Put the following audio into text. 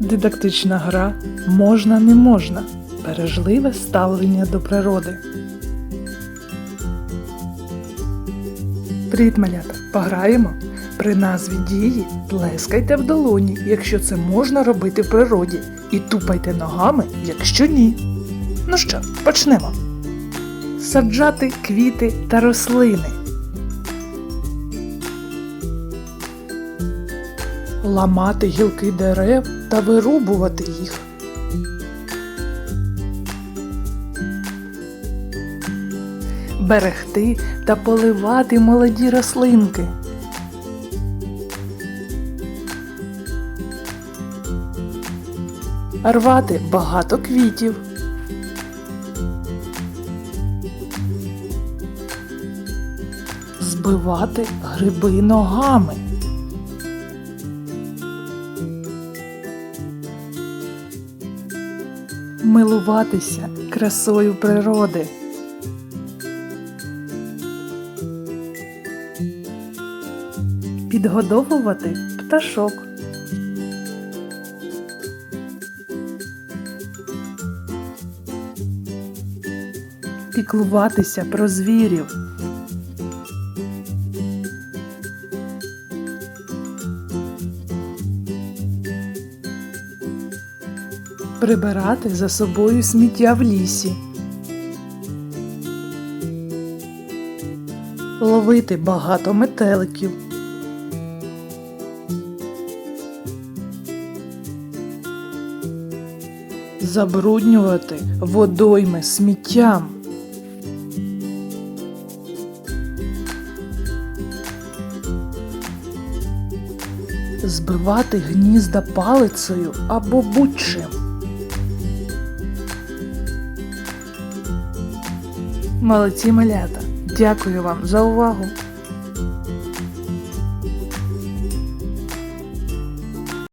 Дидактична гра можна не можна. Бережливе ставлення до природи. Привіт, малята! Пограємо? При назві дії плескайте в долоні, якщо це можна робити в природі, і тупайте ногами, якщо ні. Ну що, почнемо. Саджати квіти та рослини. Ламати гілки дерев та вирубувати їх. Берегти та поливати молоді рослинки. Рвати багато квітів. Збивати гриби ногами. Милуватися красою природи. Підгодовувати пташок. Піклуватися про звірів. Прибирати за собою сміття в лісі. Ловити багато метеликів. Забруднювати водойми сміттям. Збивати гнізда палицею або будь-чим. Молодці малята! Дякую вам за увагу!